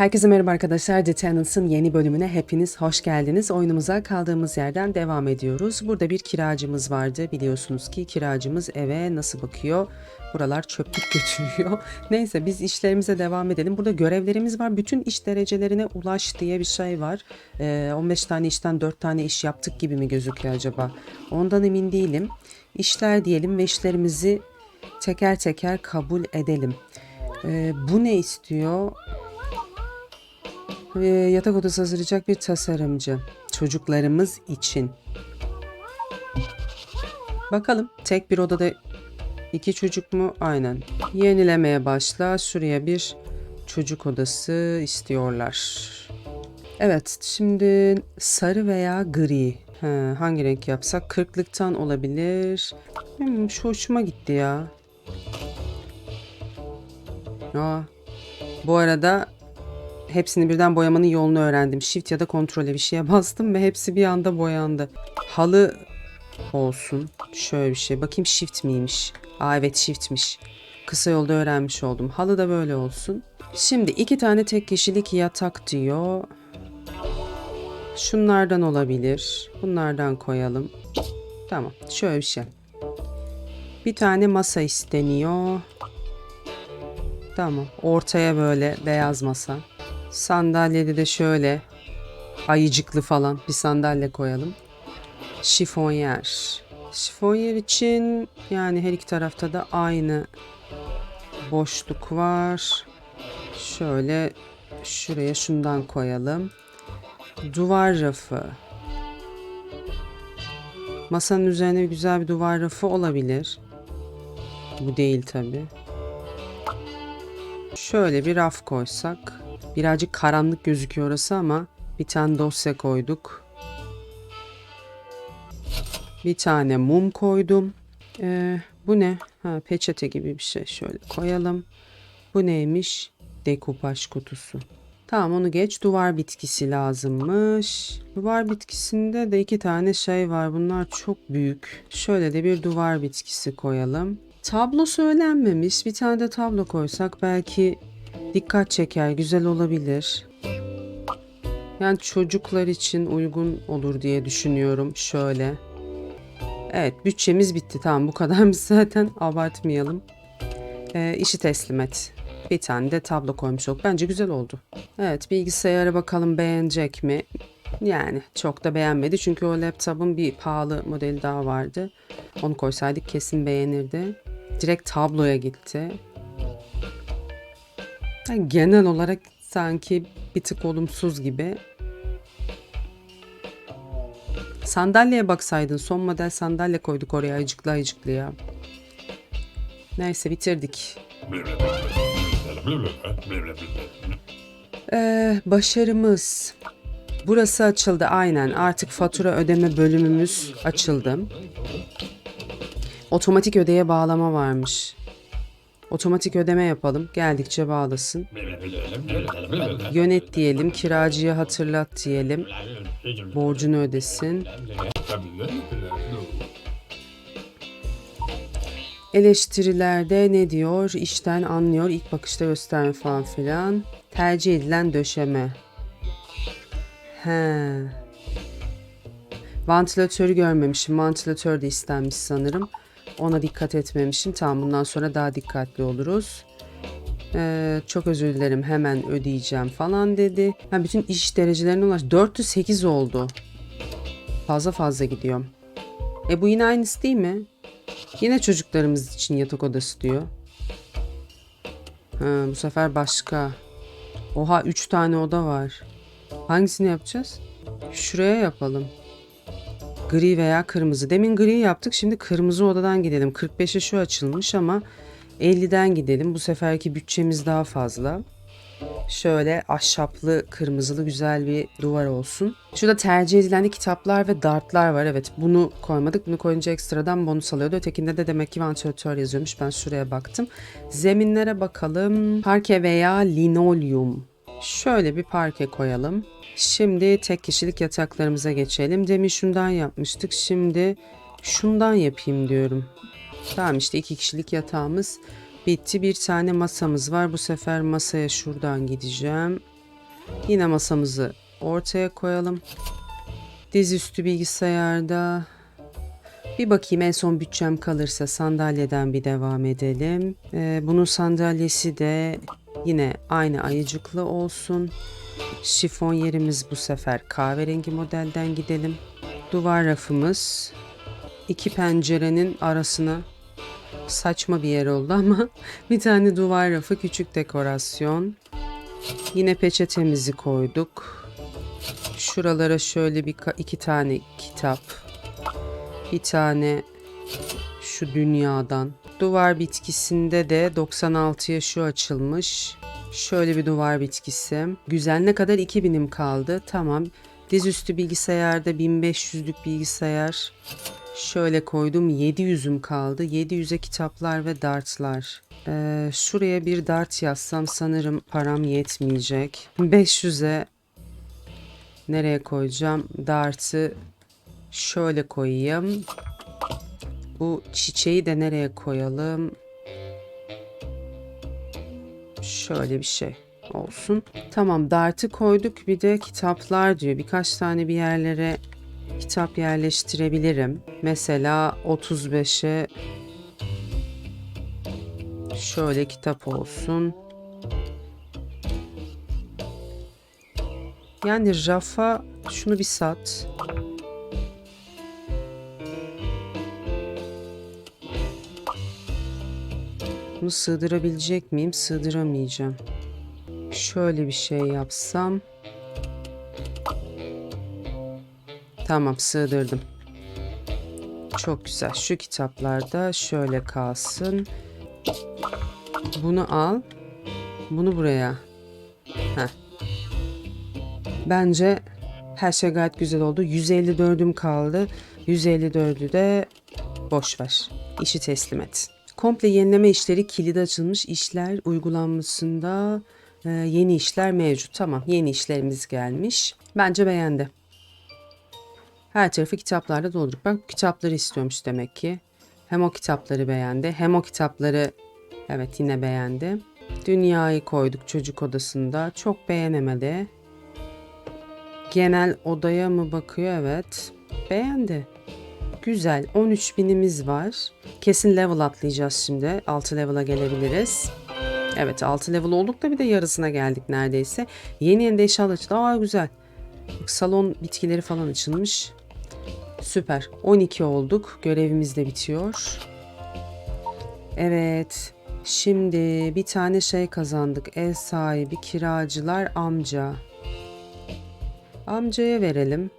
Herkese merhaba arkadaşlar. The Tenants'ın yeni bölümüne hepiniz hoş geldiniz. Oyunumuza kaldığımız yerden devam ediyoruz. Burada bir kiracımız vardı. Biliyorsunuz ki kiracımız eve nasıl bakıyor? Buralar çöplük götürüyor. Neyse biz işlerimize devam edelim. Burada görevlerimiz var. Bütün iş derecelerine ulaş diye bir şey var. Ee, 15 tane işten 4 tane iş yaptık gibi mi gözüküyor acaba? Ondan emin değilim. İşler diyelim ve işlerimizi teker teker kabul edelim. Ee, bu ne istiyor? Ee, yatak odası hazırlayacak bir tasarımcı. Çocuklarımız için. Bakalım tek bir odada iki çocuk mu? Aynen. Yenilemeye başla. Şuraya bir çocuk odası istiyorlar. Evet şimdi sarı veya gri. He, hangi renk yapsak? Kırklıktan olabilir. Hmm, şu hoşuma gitti ya. Aa, bu arada hepsini birden boyamanın yolunu öğrendim. Shift ya da kontrole bir şeye bastım ve hepsi bir anda boyandı. Halı olsun. Şöyle bir şey. Bakayım shift miymiş? Aa evet shiftmiş. Kısa yolda öğrenmiş oldum. Halı da böyle olsun. Şimdi iki tane tek kişilik yatak diyor. Şunlardan olabilir. Bunlardan koyalım. Tamam. Şöyle bir şey. Bir tane masa isteniyor. Tamam. Ortaya böyle beyaz masa. Sandalyede de şöyle ayıcıklı falan bir sandalye koyalım. Şifonyer. Şifonyer için yani her iki tarafta da aynı boşluk var. Şöyle şuraya şundan koyalım. Duvar rafı. Masanın üzerine güzel bir duvar rafı olabilir. Bu değil tabi. Şöyle bir raf koysak. Birazcık karanlık gözüküyor orası ama bir tane dosya koyduk. Bir tane mum koydum. Ee, bu ne? Ha, peçete gibi bir şey. Şöyle koyalım. Bu neymiş? Dekupaj kutusu. Tamam onu geç. Duvar bitkisi lazımmış. Duvar bitkisinde de iki tane şey var. Bunlar çok büyük. Şöyle de bir duvar bitkisi koyalım. Tablo söylenmemiş. Bir tane de tablo koysak belki dikkat çeker, güzel olabilir. Yani çocuklar için uygun olur diye düşünüyorum. Şöyle. Evet bütçemiz bitti. Tamam bu kadarmış zaten abartmayalım. Ee, işi teslim et. Bir tane de tablo koymuş olduk. Bence güzel oldu. Evet bilgisayara bakalım beğenecek mi? Yani çok da beğenmedi çünkü o laptopun bir pahalı modeli daha vardı. Onu koysaydık kesin beğenirdi. Direkt tabloya gitti. Yani genel olarak sanki bir tık olumsuz gibi. Sandalyeye baksaydın. Son model sandalye koyduk oraya ayıcıklı ayıcıklı ya. Neyse bitirdik. Ee, başarımız. Burası açıldı aynen. Artık fatura ödeme bölümümüz açıldı. Otomatik ödeye bağlama varmış. Otomatik ödeme yapalım. Geldikçe bağlasın. Yönet diyelim. Kiracıya hatırlat diyelim. Borcunu ödesin. Eleştirilerde ne diyor? İşten anlıyor. İlk bakışta gösterme falan filan. Tercih edilen döşeme. He. Vantilatörü görmemişim. Vantilatör de istenmiş sanırım. Ona dikkat etmemişim. Tamam bundan sonra daha dikkatli oluruz. Ee, çok özür dilerim hemen ödeyeceğim falan dedi. Ha, bütün iş derecelerine ulaş. 408 oldu. Fazla fazla gidiyor. E bu yine aynısı değil mi? Yine çocuklarımız için yatak odası diyor. Ha, bu sefer başka. Oha 3 tane oda var. Hangisini yapacağız? Şuraya yapalım. Gri veya kırmızı. Demin gri yaptık. Şimdi kırmızı odadan gidelim. 45'e şu açılmış ama 50'den gidelim. Bu seferki bütçemiz daha fazla. Şöyle ahşaplı, kırmızılı güzel bir duvar olsun. Şurada tercih edilen kitaplar ve dartlar var. Evet bunu koymadık. Bunu koyunca ekstradan bonus alıyordu. Ötekinde de demek ki vantilatör yazıyormuş. Ben şuraya baktım. Zeminlere bakalım. Parke veya linoleum. Şöyle bir parke koyalım. Şimdi tek kişilik yataklarımıza geçelim. Demin şundan yapmıştık. Şimdi şundan yapayım diyorum. Tamam işte iki kişilik yatağımız bitti. Bir tane masamız var. Bu sefer masaya şuradan gideceğim. Yine masamızı ortaya koyalım. Dizüstü bilgisayarda bir bakayım en son bütçem kalırsa sandalyeden bir devam edelim. Ee, bunun sandalyesi de yine aynı ayıcıklı olsun. Şifon yerimiz bu sefer kahverengi modelden gidelim. Duvar rafımız iki pencerenin arasına saçma bir yer oldu ama bir tane duvar rafı küçük dekorasyon. Yine peçetemizi koyduk. Şuralara şöyle bir iki tane kitap. Bir tane şu dünyadan. Duvar bitkisinde de 96'ya şu açılmış. Şöyle bir duvar bitkisi. Güzel ne kadar 2000'im kaldı. Tamam. Dizüstü bilgisayarda 1500'lük bilgisayar. Şöyle koydum 700'üm kaldı. 700'e kitaplar ve dartlar. Ee, şuraya bir dart yazsam sanırım param yetmeyecek. 500'e nereye koyacağım? Dartı şöyle koyayım. Bu çiçeği de nereye koyalım? Şöyle bir şey olsun. Tamam dartı koyduk bir de kitaplar diyor. Birkaç tane bir yerlere kitap yerleştirebilirim. Mesela 35'e şöyle kitap olsun. Yani rafa şunu bir sat. Bunu sığdırabilecek miyim? Sığdıramayacağım. Şöyle bir şey yapsam. Tamam sığdırdım. Çok güzel. Şu kitaplarda şöyle kalsın. Bunu al. Bunu buraya. Heh. Bence her şey gayet güzel oldu. 154'üm kaldı. 154'ü de boş ver. İşi teslim et. Komple yenileme işleri kilidi açılmış işler uygulanmasında e, yeni işler mevcut. Tamam yeni işlerimiz gelmiş. Bence beğendi. Her tarafı kitaplarla doldurduk. Bak kitapları istiyormuş demek ki. Hem o kitapları beğendi hem o kitapları evet yine beğendi. Dünyayı koyduk çocuk odasında. Çok beğenemedi. Genel odaya mı bakıyor? Evet. Beğendi. Güzel. 13 binimiz var. Kesin level atlayacağız şimdi. 6 level'a gelebiliriz. Evet 6 level olduk da bir de yarısına geldik neredeyse. Yeni yeni de eşyalar açıldı. Aa güzel. Salon bitkileri falan açılmış. Süper. 12 olduk. Görevimiz de bitiyor. Evet. Şimdi bir tane şey kazandık. Ev sahibi, kiracılar, amca. Amcaya verelim.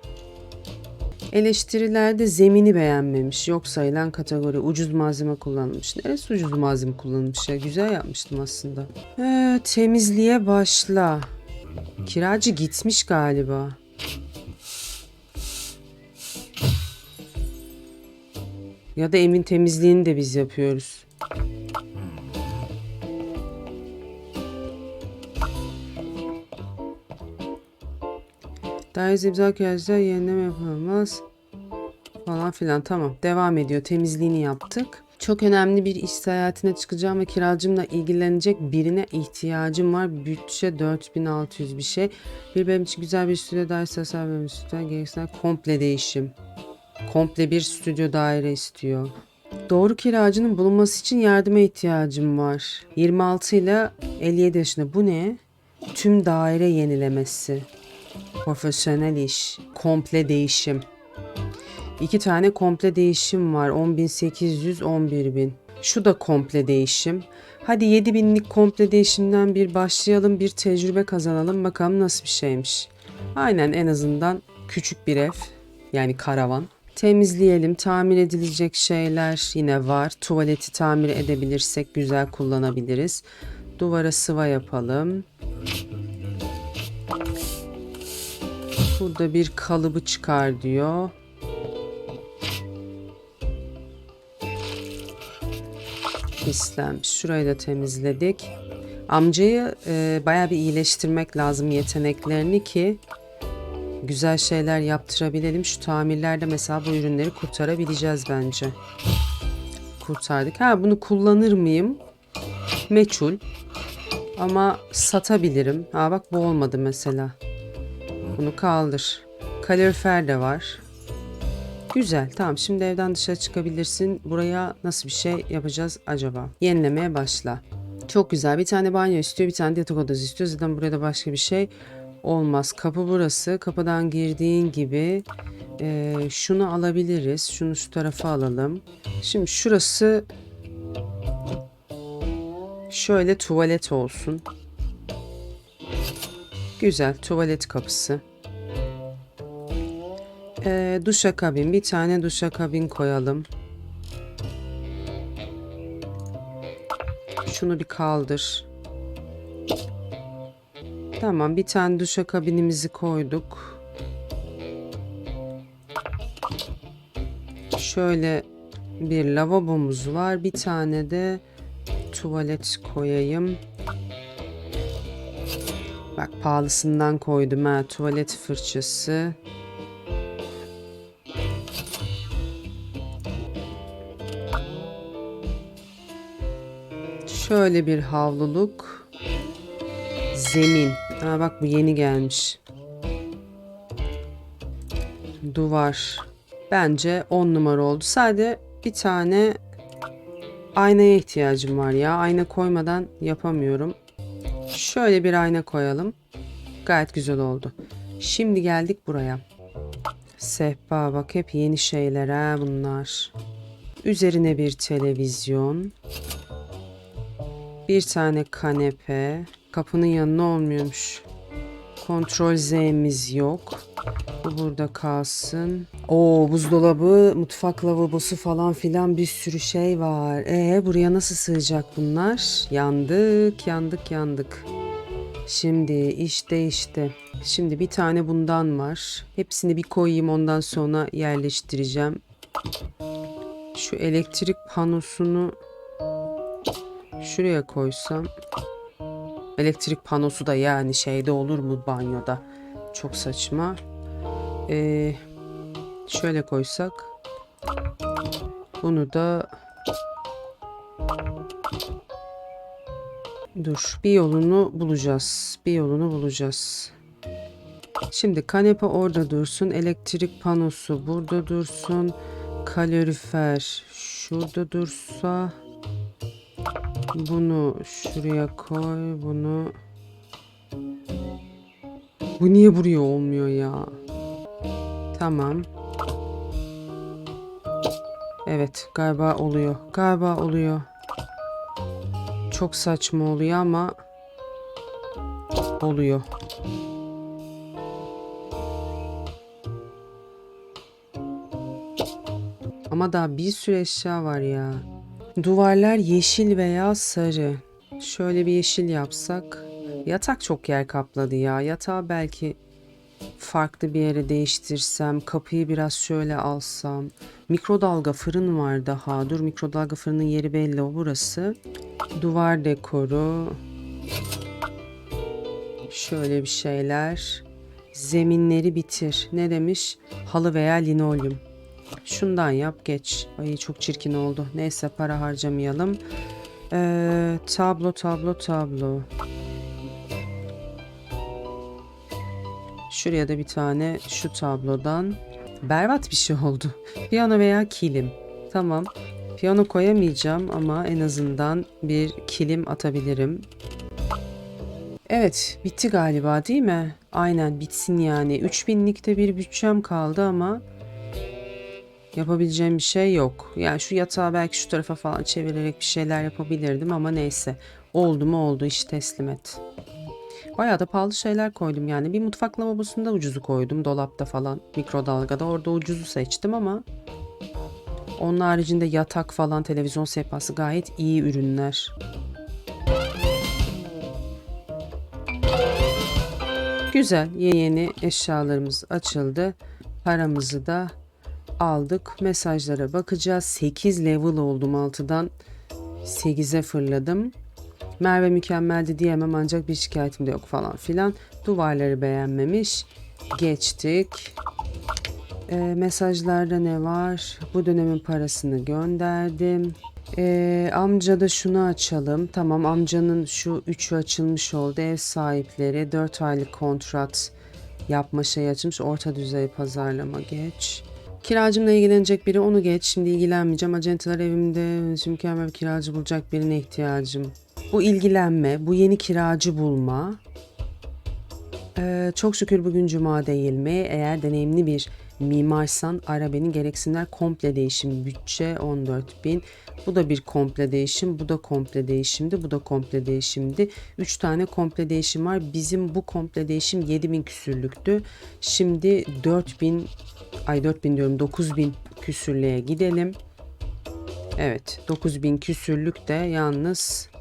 Eleştirilerde zemini beğenmemiş. Yok sayılan kategori. Ucuz malzeme kullanılmış. Neresi ucuz malzeme kullanılmış ya? Güzel yapmıştım aslında. Ee, temizliğe başla. Kiracı gitmiş galiba. Ya da evin temizliğini de biz yapıyoruz. Daire imza kağıtlar yenileme yapılmaz falan filan tamam devam ediyor temizliğini yaptık. Çok önemli bir iş seyahatine çıkacağım ve kiracımla ilgilenecek birine ihtiyacım var. Bütçe 4600 bir şey. Bir benim için güzel bir stüdyo dairesi tasarlamam istiyor. Gerekirse komple değişim. Komple bir stüdyo daire istiyor. Doğru kiracının bulunması için yardıma ihtiyacım var. 26 ile 57 yaşında. Bu ne? Tüm daire yenilemesi. Profesyonel iş. Komple değişim. İki tane komple değişim var. 10.800, 11.000. Şu da komple değişim. Hadi 7000'lik komple değişimden bir başlayalım. Bir tecrübe kazanalım. Bakalım nasıl bir şeymiş. Aynen en azından küçük bir ev. Yani karavan. Temizleyelim. Tamir edilecek şeyler yine var. Tuvaleti tamir edebilirsek güzel kullanabiliriz. Duvara sıva yapalım. Burada bir kalıbı çıkar diyor. Pislenmiş. Şurayı da temizledik. Amcayı e, bayağı bir iyileştirmek lazım yeteneklerini ki güzel şeyler yaptırabilelim. Şu tamirlerde mesela bu ürünleri kurtarabileceğiz bence. Kurtardık. Ha bunu kullanır mıyım? Meçhul. Ama satabilirim. Ha bak bu olmadı mesela. Bunu kaldır. Kalorifer de var. Güzel. Tamam şimdi evden dışarı çıkabilirsin. Buraya nasıl bir şey yapacağız acaba? Yenilemeye başla. Çok güzel. Bir tane banyo istiyor, bir tane de yatak odası istiyor. Zaten burada başka bir şey olmaz. Kapı burası. Kapıdan girdiğin gibi e, şunu alabiliriz. Şunu şu tarafa alalım. Şimdi şurası şöyle tuvalet olsun. Güzel tuvalet kapısı. Ee, duşakabin bir tane duşakabin koyalım. Şunu bir kaldır. Tamam bir tane duşakabinimizi koyduk. Şöyle bir lavabomuz var. Bir tane de tuvalet koyayım. Bak pahalısından koydum ha. Tuvalet fırçası. Şöyle bir havluluk. Zemin. Ha bak bu yeni gelmiş. Duvar. Bence 10 numara oldu. Sadece bir tane aynaya ihtiyacım var ya. Ayna koymadan yapamıyorum. Şöyle bir ayna koyalım. Gayet güzel oldu. Şimdi geldik buraya. Sehpa bak hep yeni şeyler ha bunlar. Üzerine bir televizyon. Bir tane kanepe. Kapının yanına olmuyormuş. Kontrol Z'miz yok. Bu burada kalsın. Oo buzdolabı, mutfak lavabosu falan filan bir sürü şey var. E buraya nasıl sığacak bunlar? Yandık, yandık, yandık. Şimdi iş değişti. Şimdi bir tane bundan var. Hepsini bir koyayım ondan sonra yerleştireceğim. Şu elektrik panosunu şuraya koysam. Elektrik panosu da yani şeyde olur mu banyoda? Çok saçma. Ee, şöyle koysak. Bunu da Dur, bir yolunu bulacağız. Bir yolunu bulacağız. Şimdi kanepe orada dursun. Elektrik panosu burada dursun. Kalorifer şurada dursa. Bunu şuraya koy. Bunu Bu niye buraya olmuyor ya? Tamam. Evet, galiba oluyor. Galiba oluyor. Çok saçma oluyor ama oluyor. Ama daha bir sürü eşya var ya. Duvarlar yeşil veya sarı. Şöyle bir yeşil yapsak. Yatak çok yer kapladı ya. Yatağı belki farklı bir yere değiştirsem. Kapıyı biraz şöyle alsam. Mikrodalga fırın var daha. Dur mikrodalga fırının yeri belli o burası. Duvar dekoru. Şöyle bir şeyler. Zeminleri bitir. Ne demiş? Halı veya linolyum. Şundan yap geç. Ay çok çirkin oldu. Neyse para harcamayalım. Ee, tablo tablo tablo. Şuraya da bir tane şu tablodan. Berbat bir şey oldu. Piyano veya kilim. Tamam. Piyano koyamayacağım ama en azından bir kilim atabilirim. Evet, bitti galiba değil mi? Aynen bitsin yani. 3000'likte bir bütçem kaldı ama yapabileceğim bir şey yok. Yani şu yatağı belki şu tarafa falan çevirerek bir şeyler yapabilirdim ama neyse. Oldu mu oldu iş teslim et. Bayağı da pahalı şeyler koydum yani. Bir mutfak lavabosunda ucuzu koydum. Dolapta falan, mikrodalgada. Orada ucuzu seçtim ama onun haricinde yatak falan, televizyon sehpası gayet iyi ürünler. Güzel, yeni eşyalarımız açıldı. Paramızı da aldık. Mesajlara bakacağız. 8 level oldum 6'dan 8'e fırladım. Merve mükemmeldi diyemem ancak bir şikayetim de yok falan filan. Duvarları beğenmemiş. Geçtik. Ee, mesajlarda ne var? Bu dönemin parasını gönderdim. Ee, amca da şunu açalım. Tamam amcanın şu üçü açılmış oldu. Ev sahipleri 4 aylık kontrat yapma şey açmış. Orta düzey pazarlama geç. Kiracımla ilgilenecek biri onu geç. Şimdi ilgilenmeyeceğim. Acentalar evimde şimdi mükemmel bir kiracı bulacak birine ihtiyacım. Bu ilgilenme, bu yeni kiracı bulma. Ee, çok şükür bugün cuma değil mi? Eğer deneyimli bir mimarsan ara beni gereksinler komple değişim. Bütçe 14 bin. Bu da bir komple değişim. Bu da komple değişimdi. Bu da komple değişimdi. 3 tane komple değişim var. Bizim bu komple değişim 7 bin küsürlüktü. Şimdi 4 bin ay 4 bin diyorum 9 bin küsürlüğe gidelim. Evet 9 bin küsürlük de yalnız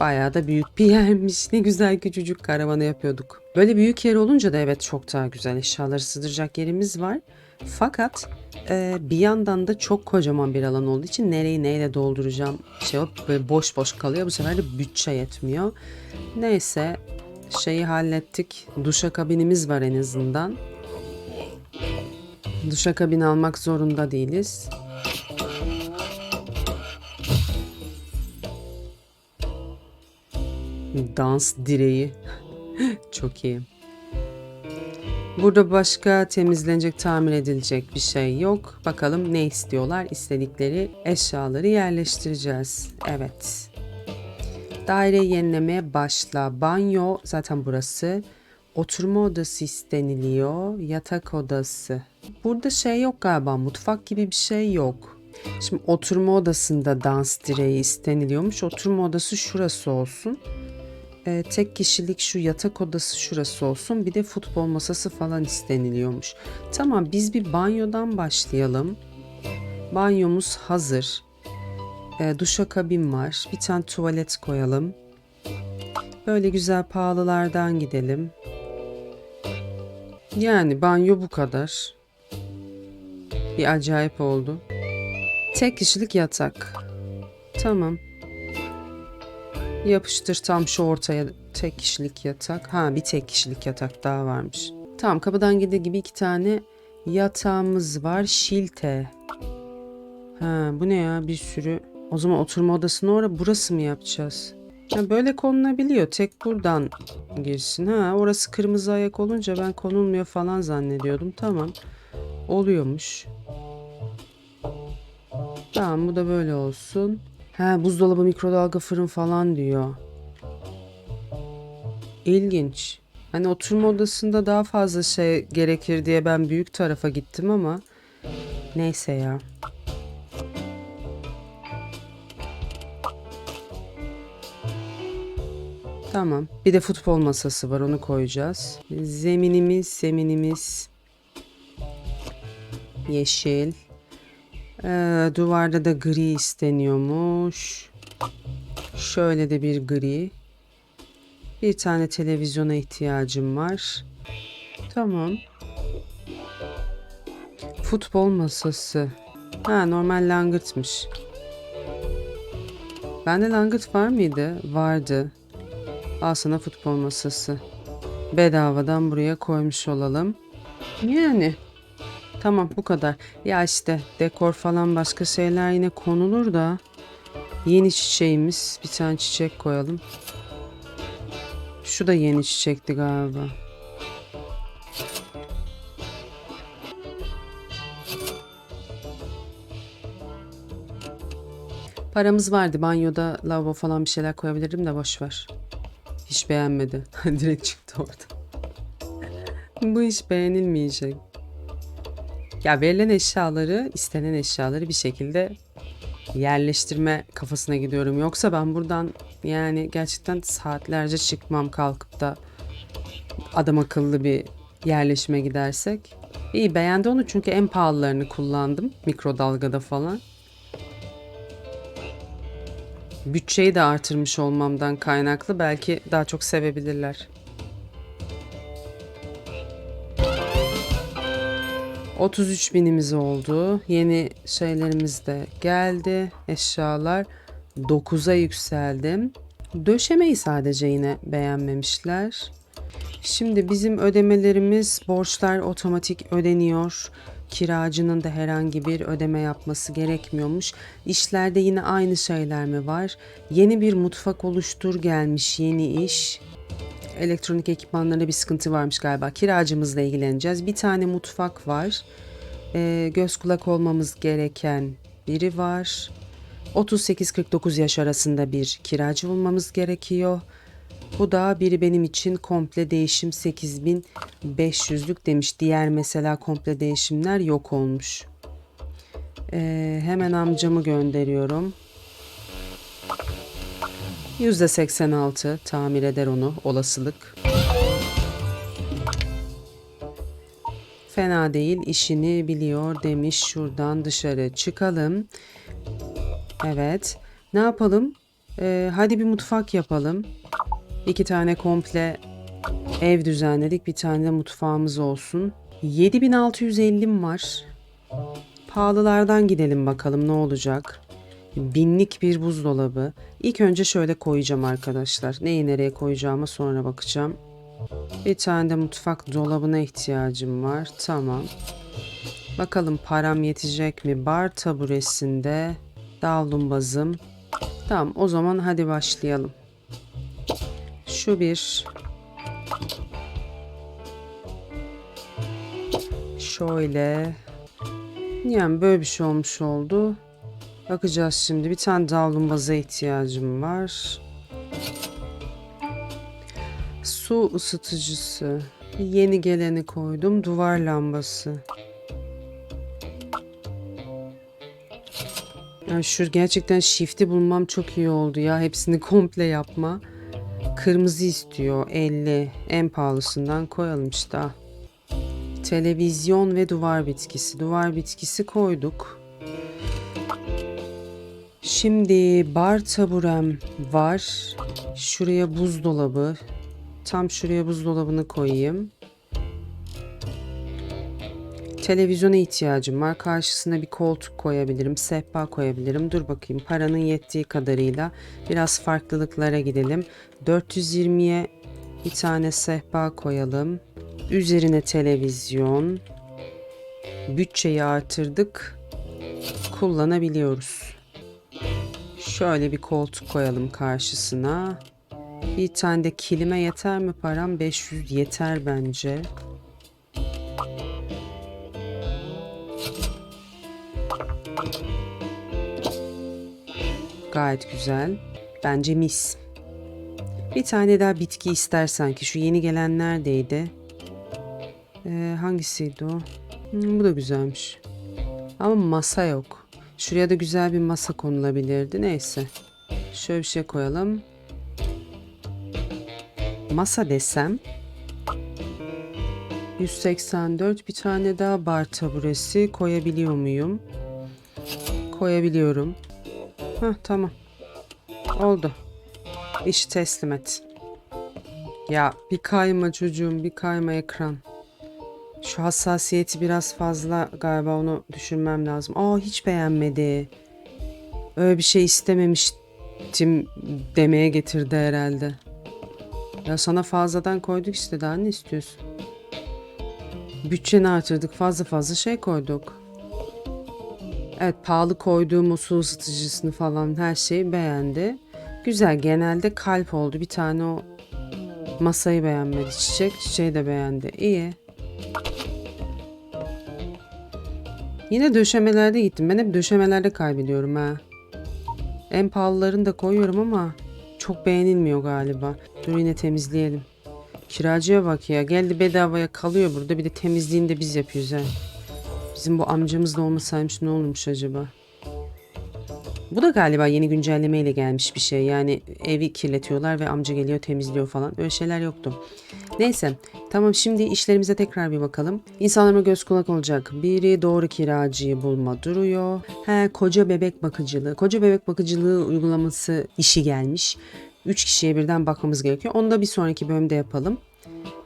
Bayağı da büyük bir yermiş. Ne güzel küçücük karavanı yapıyorduk. Böyle büyük yer olunca da evet çok daha güzel eşyaları sığdıracak yerimiz var. Fakat e, bir yandan da çok kocaman bir alan olduğu için nereyi neyle dolduracağım şey o böyle boş boş kalıyor. Bu sefer de bütçe yetmiyor. Neyse şeyi hallettik. Duşakabinimiz var en azından. Duşakabin almak zorunda değiliz. Dans direği. Çok iyi. Burada başka temizlenecek, tamir edilecek bir şey yok. Bakalım ne istiyorlar? İstedikleri eşyaları yerleştireceğiz. Evet. Daireyi yenilemeye başla. Banyo zaten burası. Oturma odası isteniliyor. Yatak odası. Burada şey yok galiba. Mutfak gibi bir şey yok. Şimdi oturma odasında dans direği isteniliyormuş. Oturma odası şurası olsun. Ee, tek kişilik şu yatak odası şurası olsun. Bir de futbol masası falan isteniliyormuş. Tamam biz bir banyodan başlayalım. Banyomuz hazır. Ee, duşakabin var. Bir tane tuvalet koyalım. Böyle güzel pahalılardan gidelim. Yani banyo bu kadar. Bir acayip oldu. Tek kişilik yatak. Tamam. Yapıştır tam şu ortaya tek kişilik yatak. Ha bir tek kişilik yatak daha varmış. Tamam kapıdan gide gibi iki tane yatağımız var. Şilte. Ha bu ne ya bir sürü. O zaman oturma odasını orada burası mı yapacağız? Ha, böyle konulabiliyor. Tek buradan girsin. Ha orası kırmızı ayak olunca ben konulmuyor falan zannediyordum. Tamam. Oluyormuş. Tamam bu da böyle olsun. Ha buzdolabı, mikrodalga, fırın falan diyor. İlginç. Hani oturma odasında daha fazla şey gerekir diye ben büyük tarafa gittim ama neyse ya. Tamam. Bir de futbol masası var onu koyacağız. Zeminimiz, zeminimiz yeşil. Ee, duvarda da gri isteniyormuş. Şöyle de bir gri. Bir tane televizyona ihtiyacım var. Tamam. Futbol masası. Ha normal langırtmış. Bende langırt var mıydı? Vardı. Al sana futbol masası. Bedavadan buraya koymuş olalım. Yani Tamam bu kadar. Ya işte dekor falan başka şeyler yine konulur da. Yeni çiçeğimiz. Bir tane çiçek koyalım. Şu da yeni çiçekti galiba. Paramız vardı. Banyoda lavabo falan bir şeyler koyabilirdim de boş ver. Hiç beğenmedi. Direkt çıktı orada. Bu iş beğenilmeyecek. Ya verilen eşyaları, istenen eşyaları bir şekilde yerleştirme kafasına gidiyorum. Yoksa ben buradan yani gerçekten saatlerce çıkmam kalkıp da adam akıllı bir yerleşime gidersek. İyi beğendi onu çünkü en pahalılarını kullandım mikrodalgada falan. Bütçeyi de artırmış olmamdan kaynaklı belki daha çok sevebilirler. 33 binimiz oldu. Yeni şeylerimiz de geldi. Eşyalar 9'a yükseldim. Döşemeyi sadece yine beğenmemişler. Şimdi bizim ödemelerimiz borçlar otomatik ödeniyor. Kiracının da herhangi bir ödeme yapması gerekmiyormuş. İşlerde yine aynı şeyler mi var? Yeni bir mutfak oluştur gelmiş yeni iş. Elektronik ekipmanlarında bir sıkıntı varmış galiba. Kiracımızla ilgileneceğiz. Bir tane mutfak var. Ee, göz kulak olmamız gereken biri var. 38-49 yaş arasında bir kiracı bulmamız gerekiyor. Bu da biri benim için komple değişim 8500'lük demiş. Diğer mesela komple değişimler yok olmuş. Ee, hemen amcamı gönderiyorum. %86 tamir eder onu olasılık. Fena değil işini biliyor demiş. Şuradan dışarı çıkalım. Evet. Ne yapalım? Ee, hadi bir mutfak yapalım. İki tane komple ev düzenledik. Bir tane de mutfağımız olsun. 7650'm var. Pahalılardan gidelim bakalım ne olacak. Binlik bir buzdolabı. İlk önce şöyle koyacağım arkadaşlar. Neyi nereye koyacağıma sonra bakacağım. Bir tane de mutfak dolabına ihtiyacım var. Tamam. Bakalım param yetecek mi? Bar taburesinde davlumbazım. Tamam o zaman hadi başlayalım. Şu bir. Şöyle. Yani böyle bir şey olmuş oldu. Bakacağız şimdi. Bir tane davlumbaza ihtiyacım var. Su ısıtıcısı. Yeni geleni koydum. Duvar lambası. Yani şu gerçekten shift'i bulmam çok iyi oldu ya. Hepsini komple yapma. Kırmızı istiyor 50. En pahalısından koyalım işte. Televizyon ve duvar bitkisi. Duvar bitkisi koyduk. Şimdi bar taburem var. Şuraya buzdolabı. Tam şuraya buzdolabını koyayım. Televizyona ihtiyacım var. Karşısına bir koltuk koyabilirim, sehpa koyabilirim. Dur bakayım paranın yettiği kadarıyla biraz farklılıklara gidelim. 420'ye bir tane sehpa koyalım. Üzerine televizyon. Bütçeyi artırdık. Kullanabiliyoruz. Şöyle bir koltuk koyalım karşısına. Bir tane de kilime yeter mi param? 500 yeter bence. Gayet güzel. Bence mis. Bir tane daha bitki ister sanki. Şu yeni gelen neredeydi? Ee, hangisiydi o? Hmm, bu da güzelmiş. Ama masa yok. Şuraya da güzel bir masa konulabilirdi. Neyse. Şöyle bir şey koyalım. Masa desem. 184 bir tane daha bar taburesi koyabiliyor muyum? Koyabiliyorum. Hah tamam. Oldu. İşi teslim et. Ya bir kayma çocuğum bir kayma ekran. Şu hassasiyeti biraz fazla galiba onu düşünmem lazım. Aa hiç beğenmedi. Öyle bir şey istememiştim demeye getirdi herhalde. Ya sana fazladan koyduk işte daha ne istiyorsun? Bütçeni artırdık fazla fazla şey koyduk. Evet pahalı koyduğum o su ısıtıcısını falan her şeyi beğendi. Güzel genelde kalp oldu. Bir tane o masayı beğenmedi. Çiçek çiçeği de beğendi. İyi. Yine döşemelerde gittim. Ben hep döşemelerde kaybediyorum ha. En pahalılarını da koyuyorum ama çok beğenilmiyor galiba. Dur yine temizleyelim. Kiracıya bak ya. Geldi bedavaya kalıyor burada. Bir de temizliğini de biz yapıyoruz ha. Bizim bu amcamız da olmasaymış ne olurmuş acaba? Bu da galiba yeni güncellemeyle gelmiş bir şey. Yani evi kirletiyorlar ve amca geliyor temizliyor falan. Öyle şeyler yoktu. Neyse tamam şimdi işlerimize tekrar bir bakalım. İnsanlarıma göz kulak olacak. Biri doğru kiracıyı bulma duruyor. He koca bebek bakıcılığı. Koca bebek bakıcılığı uygulaması işi gelmiş. 3 kişiye birden bakmamız gerekiyor. Onu da bir sonraki bölümde yapalım.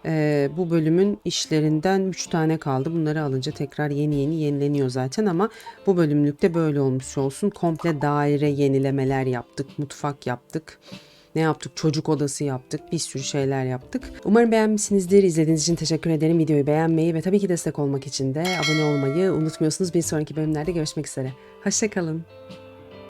Ee, bu bölümün işlerinden 3 tane kaldı. Bunları alınca tekrar yeni yeni yenileniyor zaten ama bu bölümlükte böyle olmuş olsun. Komple daire yenilemeler yaptık, mutfak yaptık. Ne yaptık? Çocuk odası yaptık. Bir sürü şeyler yaptık. Umarım beğenmişsinizdir. İzlediğiniz için teşekkür ederim. Videoyu beğenmeyi ve tabii ki destek olmak için de abone olmayı unutmuyorsunuz. Bir sonraki bölümlerde görüşmek üzere. Hoşçakalın.